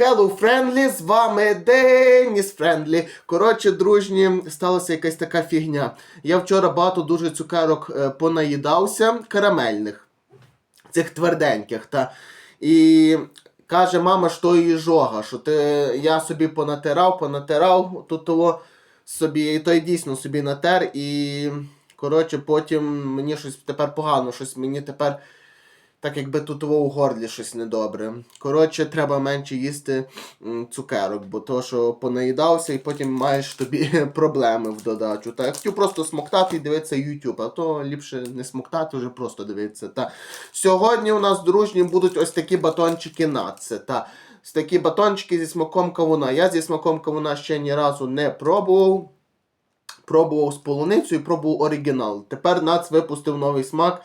Hello Friendly, з вами Деніс Френдлі. Коротше, дружні, сталася якась така фігня. Я вчора багато дуже цукерок е, понаїдався, карамельних, цих тверденьких. Та. І каже мама, що її жога, що ти, я собі понатирав, понатирав тут того собі, і той дійсно собі натер, і коротше, потім мені щось тепер погано, щось мені тепер. Так якби тут у горлі щось недобре. Коротше, треба менше їсти цукерок, бо то, що понаїдався, і потім маєш тобі проблеми в додачу. Та я хотів просто смоктати і дивитися YouTube, а то ліпше не смоктати, вже просто дивитися. Та сьогодні у нас дружні будуть ось такі батончики наци. Та такі батончики зі смаком кавуна. Я зі смаком кавуна ще ні разу не пробував. Пробував з полуницею, пробував оригінал. Тепер нац випустив новий смак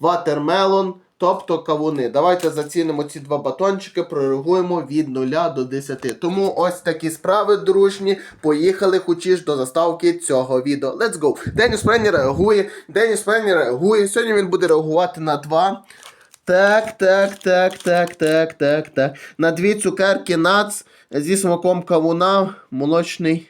Watermelon, тобто кавуни. Давайте зацінимо ці два батончики, прореагуємо від 0 до 10. Тому ось такі справи, дружні. Поїхали хочеш до заставки цього відео. Let's go! Деніс Пенні реагує. Деніс Пенні реагує. Сьогодні він буде реагувати на два. Так, так, так, так, так, так, так. На дві цукерки нац зі смаком кавуна, молочний.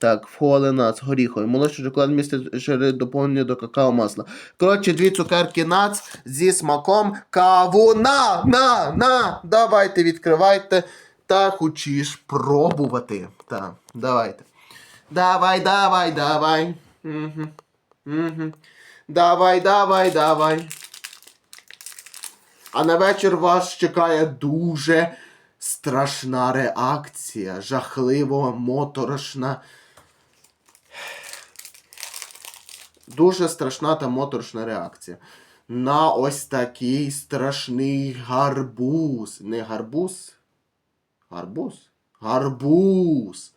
Так, фоленац, горіховий. Молочний шоколад містить жири доповнення до какао масла. Коротше, дві цукерки нац зі смаком кавуна. На, на, давайте відкривайте та хочеш пробувати. Так, давайте. Давай, давай, давай. Угу. Угу. Давай, давай, давай. А на вечір вас чекає дуже страшна реакція, жахливо моторошна. Дуже страшна та моторошна реакція. На ось такий страшний гарбуз. Не гарбуз? Гарбуз? Гарбуз.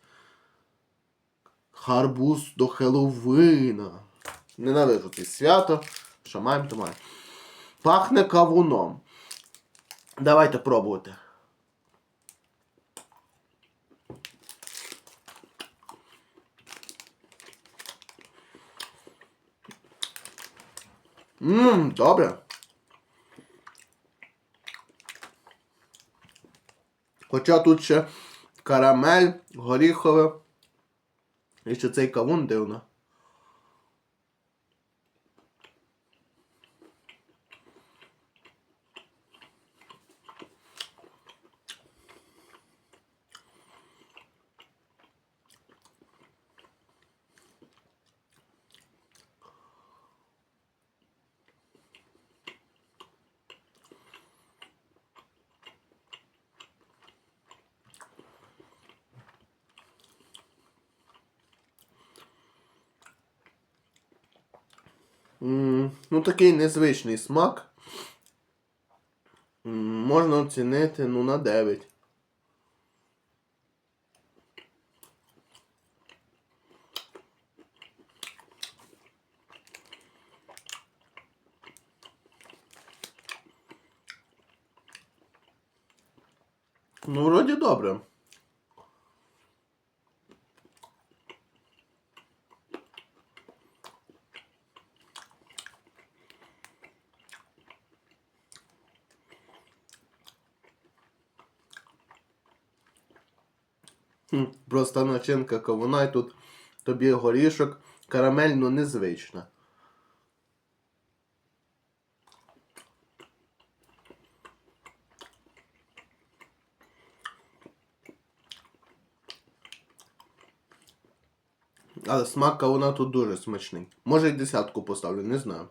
Гарбуз до Хеллоуіна. Ненавижу це свято. Що маємо, то маємо. Пахне кавуном. Давайте пробувати. Ммм, добре. Хоча тут ще карамель, горіхове. І ще цей кавун дивно. Ну, такий незвичний смак. Можна оцінити ну, на 9. Ну, вроді добре. Проста начинка кавуна і тут тобі горішок. Карамель, ну незвична. Але смак кавуна тут дуже смачний. Може й десятку поставлю, не знаю.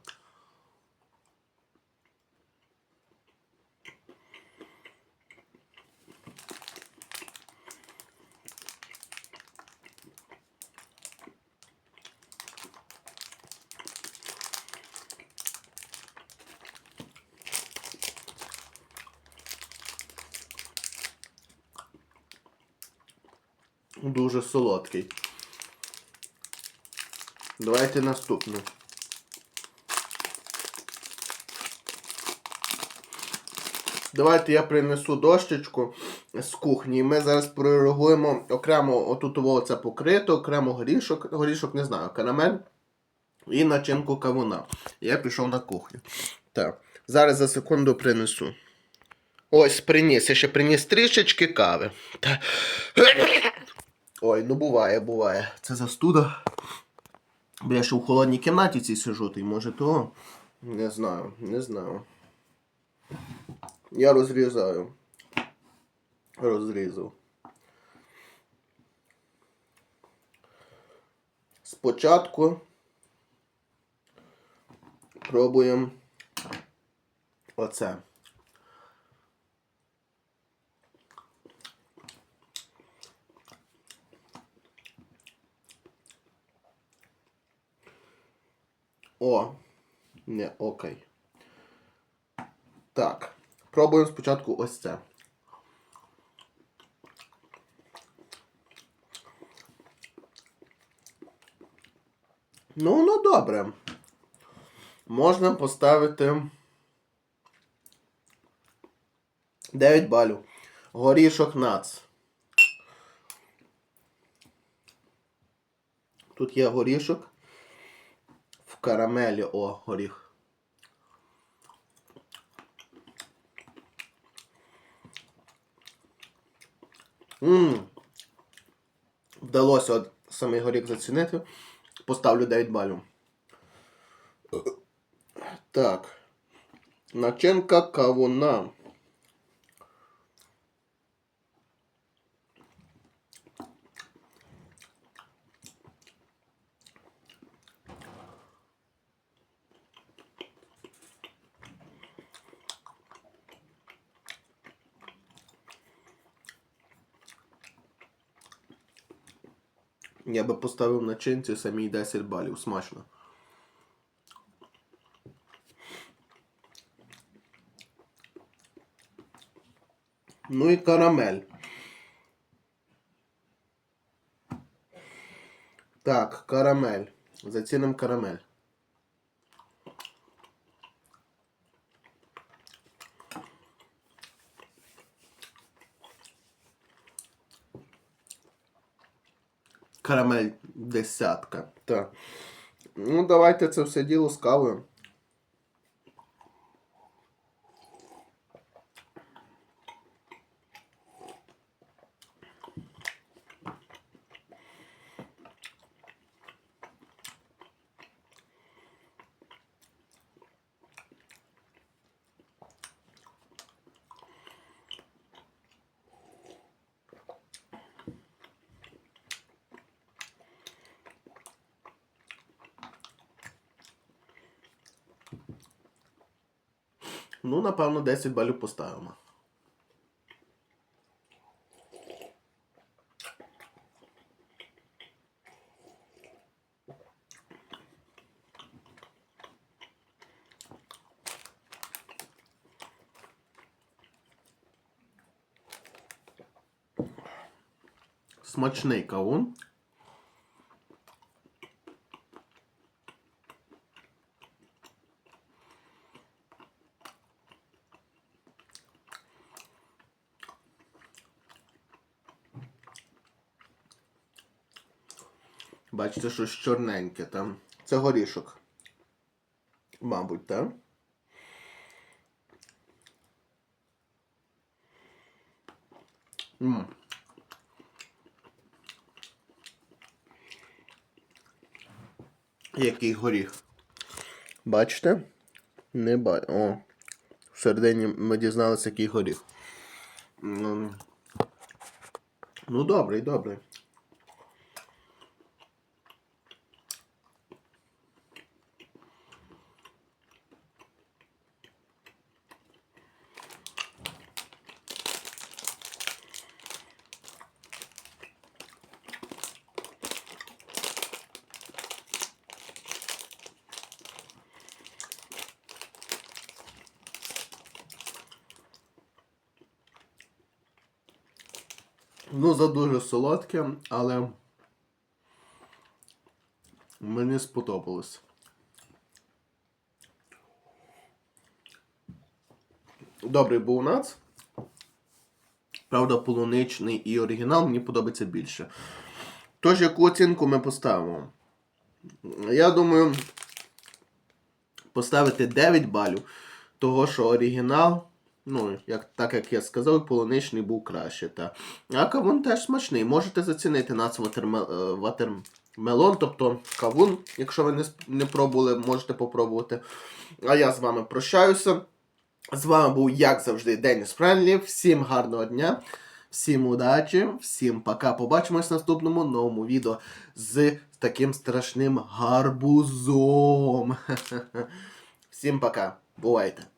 Дуже солодкий. Давайте наступну. Давайте я принесу дощечку з кухні. і Ми зараз прореагуємо окремо отут це покрито, окремо горішок, горішок не знаю, карамель і начинку кавуна. Я пішов на кухню. Так, зараз за секунду принесу. Ось приніс, я ще приніс трішечки кави. Та... Ой, ну буває, буває. Це застуда. Бо я ще в холодній кімнаті цій сижу, то й може того. Не знаю, не знаю. Я розрізаю. Розрізав. Спочатку пробуємо оце. О, не, окей. Так. Пробуємо спочатку ось це. Ну, ну добре. Можна поставити 9 балів. Горішок нац. Тут є горішок. Карамелі, о, горіх. Ммм. Вдалося от самий горіх зацінити. Поставлю 9 балів. Так. Начинка кавуна. Я би поставив начинці самій 10 балів. Смачно. Ну і карамель. Так, карамель. Зацінимо карамель. Карамель десятка. Так. Ну, давайте це все діло з кавою. Ну, напевно, 10 балів поставимо. Смачний кавун. Бачите, щось чорненьке там. Це горішок. Мабуть, так? М. Який горіх. Бачите? Не бачу. О. Всередині ми дізналися, який горіх. М. Ну, добрий, добрий. Ну, за дуже солодке, але мені сподобалось. Добрий був нац. Правда, полуничний і оригінал мені подобається більше. Тож, яку оцінку ми поставимо? Я думаю, поставити 9 балів, того що оригінал Ну, як, так як я сказав, полуничний був краще. Та. А кавун теж смачний. Можете зацінити нас е, ватермелон, тобто кавун, якщо ви не, не пробували, можете попробувати. А я з вами прощаюся. З вами був, як завжди, Деніс Френлі. Всім гарного дня, всім удачі, всім пока. Побачимось в наступному новому відео з таким страшним гарбузом. Всім пока. Бувайте.